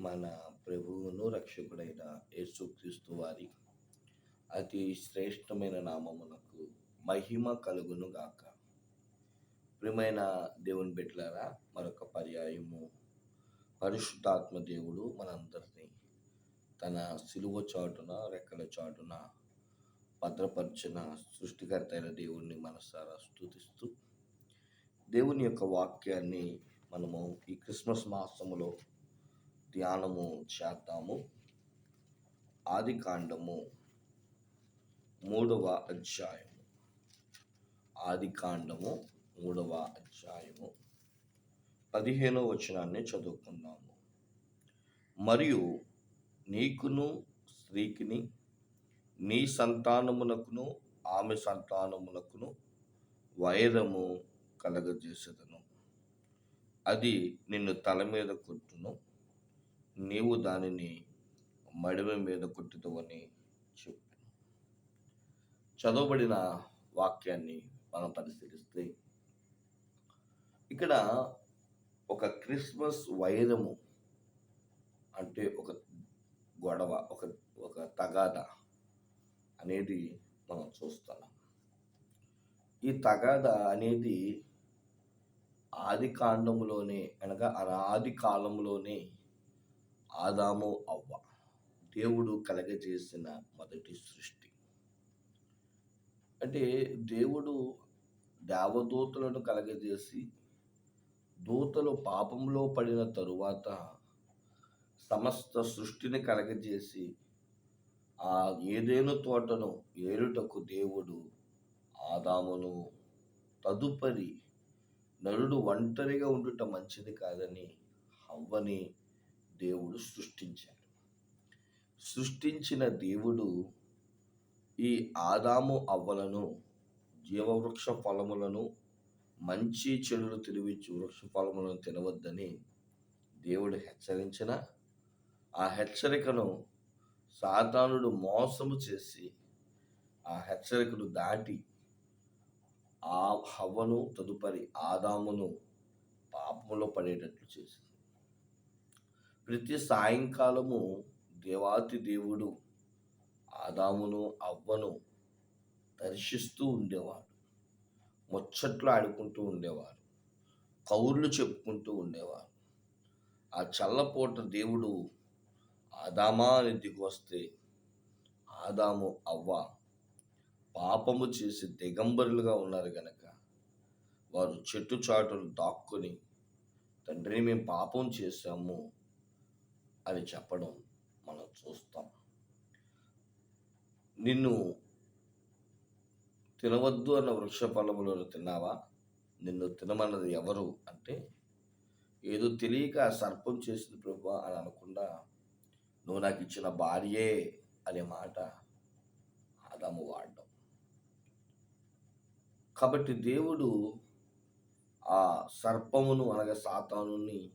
మన ప్రభువును రక్షకుడైన యేసుక్రీస్తు వారి అతి శ్రేష్టమైన నామమునకు మహిమ కలుగును గాక. ప్రియమైన దేవుని బిడ్డలారా మరొక పర్యాయము పరిశుద్ధాత్మ దేవుడు మనందరినీ తన సిలువ చాటున రెక్కల చాటున భద్రపరిచిన సృష్టికర్త అయిన దేవుణ్ణి మనసారా స్థుతిస్తూ దేవుని యొక్క వాక్యాన్ని మనము ఈ క్రిస్మస్ మాసములో ధ్యానము చేద్దాము. ఆది కాండము మూడవ అధ్యాయము. ఆది కాండము మూడవ అధ్యాయము. పదిహేనవ వచనాన్ని చదువుకుందాము. మరియు నీకును స్త్రీకిని నీ సంతానమునకును ఆమె సంతానమునకును వైరము కలగజేసేదను. అది నిన్ను తల మీద కొట్టును. నీవు దానిని మడిమ మీద కొట్టుతావని చెప్పాను. చదవబడిన వాక్యాన్ని మనం పరిశీలిస్తే ఇక్కడ ఒక క్రిస్మస్ వైరము అంటే ఒక గొడవ ఒక ఒక తగాద అనేది మనం చూస్తున్నాం. ఈ తగాద అనేది ఆది కాండములోనే అనగా అనాది కాలంలోనే ఆదాము అవ్వ. దేవుడు కలగజేసిన మొదటి సృష్టి. అంటే దేవుడు దేవదూతలను కలగజేసి దూతలు పాపంలో పడిన తరువాత సమస్త సృష్టిని కలగజేసి ఆ ఏదేను తోటను ఏరుటకు దేవుడు ఆదామును తదుపరి నరుడు ఒంటరిగా ఉండుట మంచిది కాదని హవ్వని దేవుడు సృష్టించాడు. సృష్టించిన దేవుడు ఈ ఆదాము అవ్వలను జీవవృక్ష ఫలములను మంచి చెడులు తిరిగిచ్చు వృక్ష ఫలములను తినవద్దని దేవుడు హెచ్చరించిన. ఆ హెచ్చరికను సాతానుడు మోసము చేసి ఆ హెచ్చరికను దాటి ఆ హవ్వను తదుపరి ఆదామును పాపములో పడేటట్లు చేసింది. ప్రతి సాయంకాలము దేవాతి దేవుడు ఆదామును అవ్వను దర్శిస్తూ ఉండేవాడు. ముచ్చట్లు ఆడుకుంటూ ఉండేవారు కౌర్లు చెప్పుకుంటూ ఉండేవారు ఆ చల్లపూట దేవుడు ఆదామా అని దిగొస్తే వస్తే ఆదాము అవ్వ పాపము చేసి దిగంబరులుగా ఉన్నారు గనక వారు చెట్టు చాటును దాక్కుని తండ్రి మేము పాపం చేశాము. అని చెప్పడం మనం చూస్తాం. నిన్ను తినవద్దు అన్న వృక్ష ఫలములను తిన్నావా? నిన్ను తినమన్నది ఎవరు అంటే ఏదో తెలియక సర్పం చేసింది ప్రభు అని అనకుండా నువ్వు నాకు ఇచ్చిన భార్యే అనే మాట ఆదాము వాడడం. కాబట్టి దేవుడు ఆ సర్పమును అనగా సాతానుని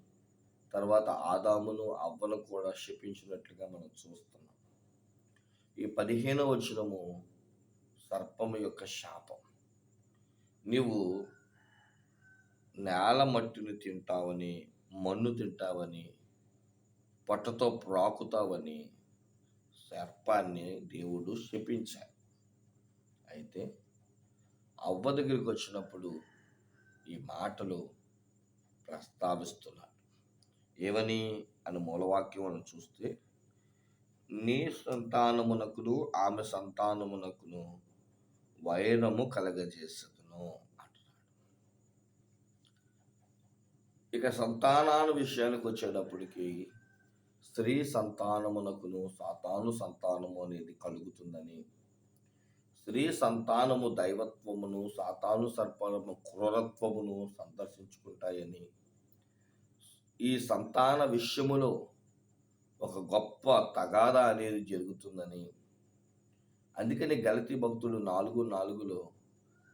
తర్వాత ఆదామును అవ్వను కూడా శపించినట్లుగా మనం చూస్తున్నాం. ఈ పదిహేను వచనము సర్పము యొక్క శాపం. నీవు నేల మట్టిని తింటావని మన్ను తింటావని పొట్టతో ప్రాకుతావని సర్పాన్ని దేవుడు శపించాడు. అయితే అవ్వ దగ్గరికి వచ్చినప్పుడు ఈ మాటలు ప్రస్తావిస్తున్నారు ఏమని అని మూలవాక్యం అని చూస్తే నీ సంతానమునకును ఆమె సంతానమునకును వైరము కలగజేసదును అంటున్నాడు. ఇక సంతానాల విషయానికి వచ్చేటప్పటికి స్త్రీ సంతానమునకును సాతాను సంతానము అనేది కలుగుతుందని స్త్రీ సంతానము దైవత్వమును సాతాను సర్పము క్రూరత్వమును సందర్శించుకుంటాయని ఈ సంతాన విషయములో ఒక గొప్ప తగాద అనేది జరుగుతుందని. అందుకని గలతి భక్తులు నాలుగు నాలుగులో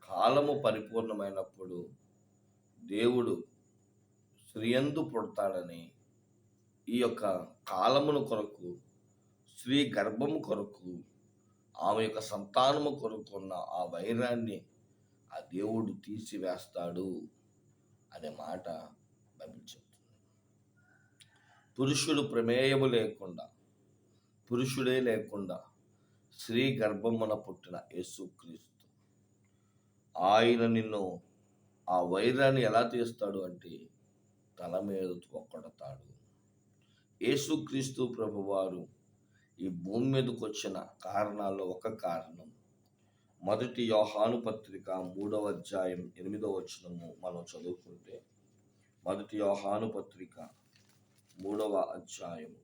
కాలము పరిపూర్ణమైనప్పుడు దేవుడు స్త్రీయందు పుడతాడని ఈ యొక్క కాలమును కొరకు స్త్రీ గర్భము కొరకు ఆమె యొక్క సంతానము కొరకున్న ఆ వైరాన్ని ఆ దేవుడు తీసివేస్తాడు అనే మాట బైబిల్ పురుషుడు ప్రమేయము లేకుండా పురుషుడే లేకుండా స్త్రీ గర్భమున పుట్టిన యేసుక్రీస్తు ఆయన నిన్ను ఆ వైరాన్ని ఎలా తీస్తాడు అంటే తల మీద కొడతాడు యేసుక్రీస్తు ప్రభువారు ఈ భూమి మీదకి వచ్చిన కారణాల్లో ఒక కారణం. మొదటి యోహాను పత్రిక మూడవ అధ్యాయం ఎనిమిదవ వచనము మనం చదువుకుంటే మొదటి యోహాను పత్రిక మూడవ అధ్యాయం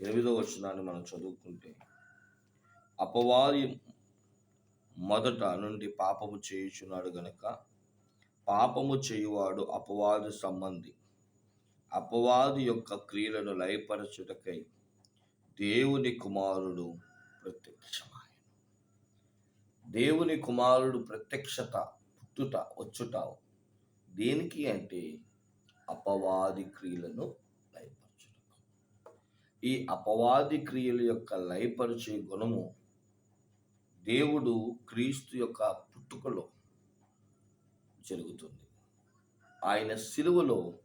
ఎనిమిదవ వచనాన్ని మనం చదువుకుంటే అపవాది మొదట నుండి పాపము చేయుచున్నాడు గనక పాపము చేయువాడు అపవాది సంబంధి. అపవాది యొక్క క్రియలను లయపరచుటకై దేవుని కుమారుడు ప్రత్యక్షమాయను. దేవుని కుమారుడు ప్రత్యక్షత పుట్టుట వచ్చుట దేనికి అంటే అపవాది క్రియలను ఈ అపవాది క్రియల యొక్క లయపరిచే గుణము దేవుడు క్రీస్తు యొక్క పుట్టుకలో జరుగుతుంది. ఆయన సిలువలో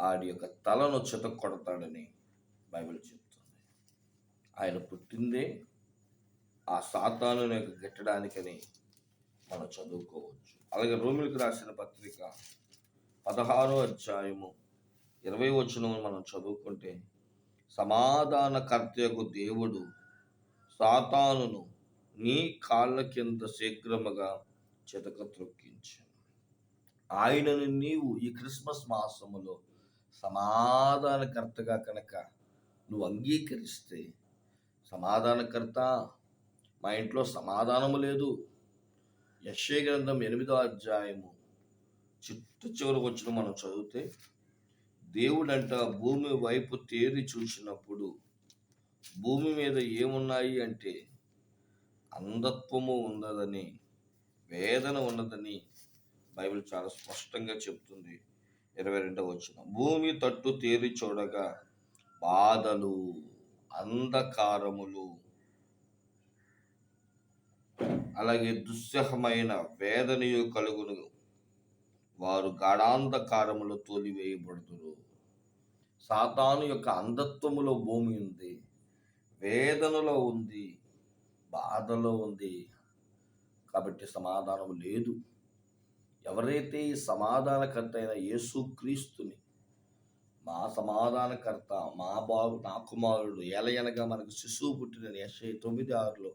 ఆడి యొక్క తలను చెత కొడతాడని బైబిల్ చెప్తుంది. ఆయన పుట్టిందే ఆ సాతాను యొక్క గెట్టడానికని మనం చదువుకోవచ్చు. అలాగే రోమిలకు రాసిన పత్రిక పదహారో అధ్యాయము ఇరవై వచనం మనం చదువుకుంటే సమాధానకర్తయకు దేవుడు సాతానును నీ కాళ్ళ కింద శీఘ్రముగా చితక త్రొక్కించాను. ఆయనను నీవు ఈ క్రిస్మస్ మాసములో సమాధానకర్తగా కనుక నువ్వు అంగీకరిస్తే సమాధానకర్త మా ఇంట్లో సమాధానము లేదు. యశ్య గ్రంథం ఎనిమిదో అధ్యాయము చిట్ట చివరికి వచ్చిన మనం చదివితే దేవుడంట భూమి వైపు తేరి చూసినప్పుడు భూమి మీద ఏమున్నాయి అంటే అంధత్వము ఉన్నదని వేదన ఉన్నదని బైబిల్ చాలా స్పష్టంగా చెప్తుంది. ఇరవై రెండవ వచ్చిన భూమి తట్టు తేరి చూడగా బాధలు అంధకారములు అలాగే దుస్సహమైన వేదనయు కలుగును. వారు గాఢాంధకారములో తోలివేయబడుతురు సాతాను యొక్క అంధత్వములో భూమి ఉంది. వేదనలో ఉంది. బాధలో ఉంది. కాబట్టి సమాధానం లేదు. ఎవరైతే ఈ సమాధానకర్త అయిన యేసుక్రీస్తుని మా సమాధానకర్త మా బాబు నా కుమారుడు ఎలయనగా మనకు శిశువు పుట్టిన ఎస్ఐ తొమ్మిది ఆరులో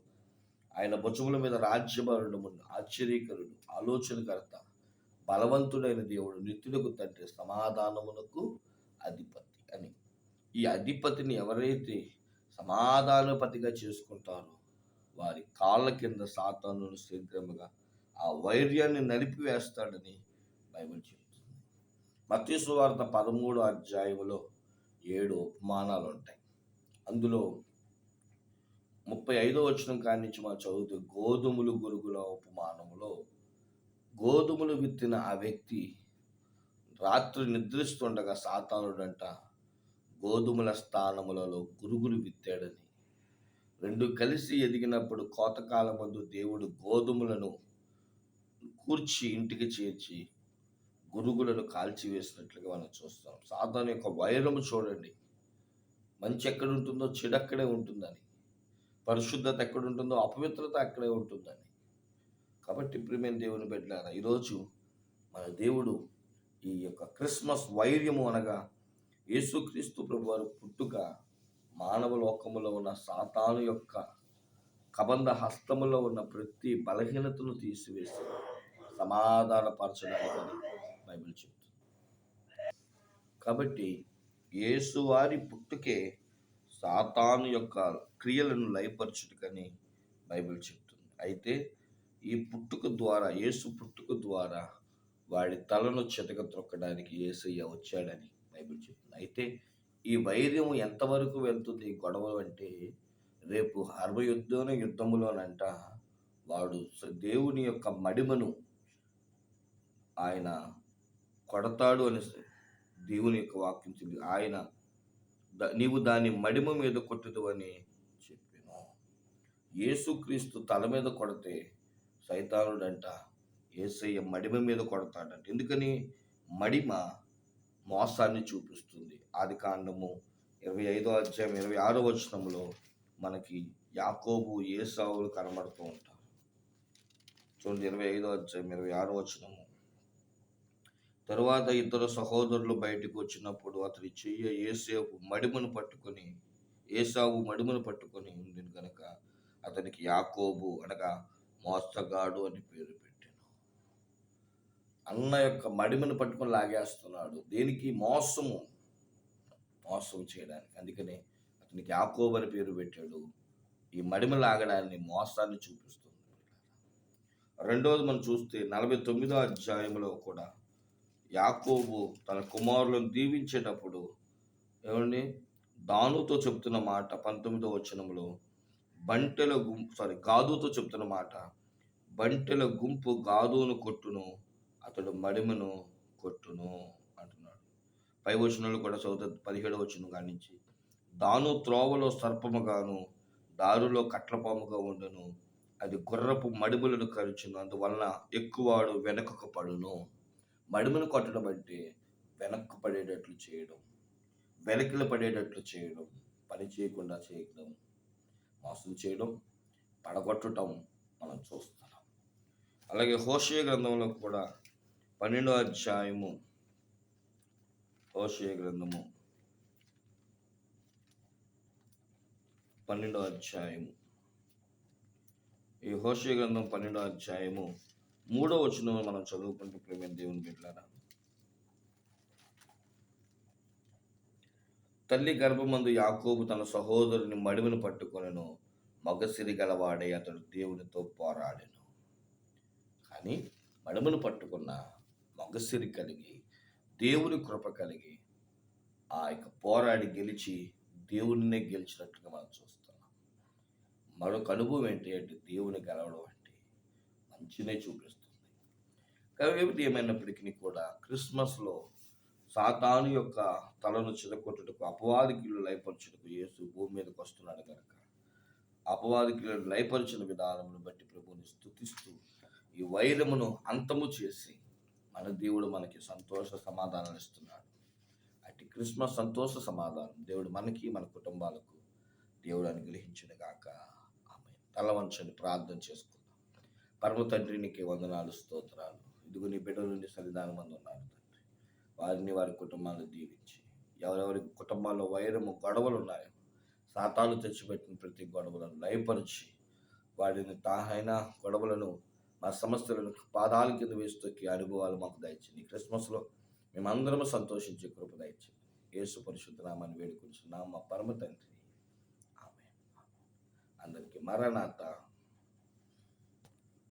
ఆయన భుజముల మీద రాజ్యభరుడు ఆశ్చర్యకరుడు ఆలోచనకర్త బలవంతుడైన దేవుడు నిత్యులకు తండ్రి సమాధానమునకు అధిపతి అని. ఈ అధిపతిని ఎవరైతే సమాధానపతిగా చేసుకుంటారో వారి కాళ్ళ కింద సాతాను శీఘ్రముగా ఆ వైర్యాన్ని నలిపివేస్తాడని బైబిల్ చెబుతుంది మత్స్సువార్త పదమూడు అధ్యాయంలో ఏడు ఉపమానాలు ఉంటాయి అందులో ముప్పై ఐదో వచనం కానించి నుంచి మనం చదివితే గోధుమలు గురుగుల ఉపమానములో గోధుమలు విత్తిన ఆ వ్యక్తి రాత్రి నిద్రిస్తుండగా సాతానుడంట గోధుమల స్థానములలో గురుగులు విత్తాడని. రెండు కలిసి ఎదిగినప్పుడు కోతకాల మందు దేవుడు గోధుమలను కూర్చి ఇంటికి చేర్చి గురుగులను కాల్చివేసినట్లుగా మనం చూస్తాం. సాతాను యొక్క వైరము చూడండి. మంచి ఎక్కడ ఉంటుందో చెడు అక్కడే ఉంటుందని. పరిశుద్ధత ఎక్కడ ఉంటుందో అపవిత్రత అక్కడే ఉంటుందని. కాబట్టి ప్రియమైన దేవుని బిడ్డలారా ఈరోజు మన దేవుడు ఈ యొక్క క్రిస్మస్ వైర్యము అనగా యేసుక్రీస్తు ప్రభు వారు పుట్టుక మానవ లోకములో ఉన్న సాతాను యొక్క కబంధ హస్తములో ఉన్న ప్రతి బలహీనతను తీసివేసి సమాధానపరచడానికని బైబిల్ చెప్తుంది. కాబట్టి యేసువారి పుట్టుకే సాతాను యొక్క క్రియలను లయపరచుటకని బైబిల్ చెప్తుంది. అయితే ఈ పుట్టుక ద్వారా యేసు పుట్టుక ద్వారా వాడి తలను చితక త్రొక్కడానికి యేసయ్య వచ్చాడని బైబిల్ చెప్తుంది. అయితే ఈ వైర్యం ఎంతవరకు వెళ్తుంది గొడవ అంటే రేపు హర్వ యుద్ధం యుద్ధములోనంట వాడు దేవుని యొక్క మడిమను ఆయన కొడతాడు అని దేవుని యొక్క వాక్యం చెప్పింది ఆయన నీవు దాని మడిమ మీద కొట్టుదు అని చెప్పాను. యేసుక్రీస్తు తల మీద కొడితే సైతానుడంట ఏసయ్య మడిమ మీద కొడతాడంట. ఎందుకని? మడిమ మోసాన్ని చూపిస్తుంది. ఆది కాండము ఇరవై ఐదో అధ్యాయం ఇరవై ఆరో వచనంలో మనకి యాకోబు ఏసావులు కనబడుతూ ఉంటారు. చూడండి ఇరవై ఐదో అధ్యాయం ఇరవై ఆరో వచనము. తరువాత ఇద్దరు సహోదరులు బయటకు వచ్చినప్పుడు అతడి చెయ్య ఏసేపు మడిమను పట్టుకొని ఏసావు మడిమను పట్టుకొని ఉంది కనుక అతనికి యాకోబు అనగా మోస్తగాడు అని పేరు పెట్టాను. అన్న యొక్క మడిమను పట్టుకొని లాగేస్తున్నాడు. దేనికి? మోసము. మోసం చేయడానికి. అందుకనే అతనికి యాకోబు అని పేరు పెట్టాడు. ఈ మడిమ లాగడాన్ని మోసాన్ని చూపిస్తుంది. రెండవది మనం చూస్తే నలభై తొమ్మిదో అధ్యాయంలో కూడా యాకోబు తన కుమారులను దీవించేటప్పుడు ఏమండి? దానుతో చెప్తున్న మాట పంతొమ్మిదో వచనంలో బంటెల గుంపు సారీ గాదుతో చెప్తున్న మాట బంటల గుంపు గాదును కొట్టును అతడు మడిమను కొట్టును అంటున్నాడు. పై వచనంలో కూడా చదువుతా పదిహేడు వచనం కానించి దాను త్రోవలో సర్పముగాను దారులో కట్లపాముగా ఉండును అది గుర్రపు మడిములను కరుచును అందువలన ఎక్కువాడు వెనకకు పడును మడిమను కొట్టడం అంటే వెనక్కు పడేటట్లు చేయడం వెనకలు పడేటట్లు చేయడం పని చేయకుండా చేయడం మోసం చేయడం పడగొట్టడం మనం చూస్తాం. అలాగే హోషే గ్రంథంలో కూడా పన్నెండో అధ్యాయము. హోషే గ్రంథము. పన్నెండో అధ్యాయము. ఈ హోషే గ్రంథం పన్నెండో అధ్యాయము మూడో వచ్చిన మనం చదువుకుంటూ ప్రేమ దేవుని బిడ్డారా తల్లి గర్భమందు యాకోబు తన సహోదరుని మడిమను పట్టుకొనెను మగసిరి గలవాడే అతడు దేవునితో పోరాడెను. కానీ మడిమను పట్టుకున్న మగసిరి కలిగి దేవుని కృప కలిగి ఆ యొక్క పోరాడి గెలిచి దేవుడినే గెలిచినట్టుగా మనం చూస్తున్నాం. మరొక అనుభవం ఏంటి అంటే దేవుని గెలవడం అంటే మంచినే చూపిస్తుంది. కాబట్టి ఏమైనప్పటికీ కూడా క్రిస్మస్లో సాతాను యొక్క తలను చిరగొట్టుటకు అపవాదికులు లయపరచుటకు యేసు భూమి మీదకి వస్తున్నాడు కనుక అపవాదికులను లయపరిచిన విధానమును బట్టి ప్రభుని స్థుతిస్తూ ఈ వైరమును అంతము చేసి మన దేవుడు మనకి సంతోష సమాధానాలు ఇస్తున్నాడు. అటు క్రిస్మస్ సంతోష సమాధానం దేవుడు మనకి మన కుటుంబాలకు దేవుడు అనుగ్రహించిన గాక. ఆమె తలవంచని ప్రార్థన చేసుకుందాం. పరమ తండ్రి నీకే వందనాలు స్తోత్రాలు. ఇదిగో నీ బిడ్డల నుండి సన్నిధానం మంది ఉన్నారు తండ్రి. వారిని వారి కుటుంబాలను దీవించి ఎవరెవరి కుటుంబాల్లో వైరము గొడవలు ఉన్నాయో సాతాలు తెచ్చిపెట్టిన ప్రతి గొడవలను లయపరిచి వారిని తాహైన గొడవలను మా సమస్యలను పాదాల కింద వేస్తూకి అనుభవాలు మాకు దయచింది క్రిస్మస్లో మేమందరం సంతోషించే కృప దయచింది యేసు పరిశుద్ధ నామాన్ని వేడుకుంటున్నాం మా పరమ తండ్రి. ఆమె అందరికీ మరణాత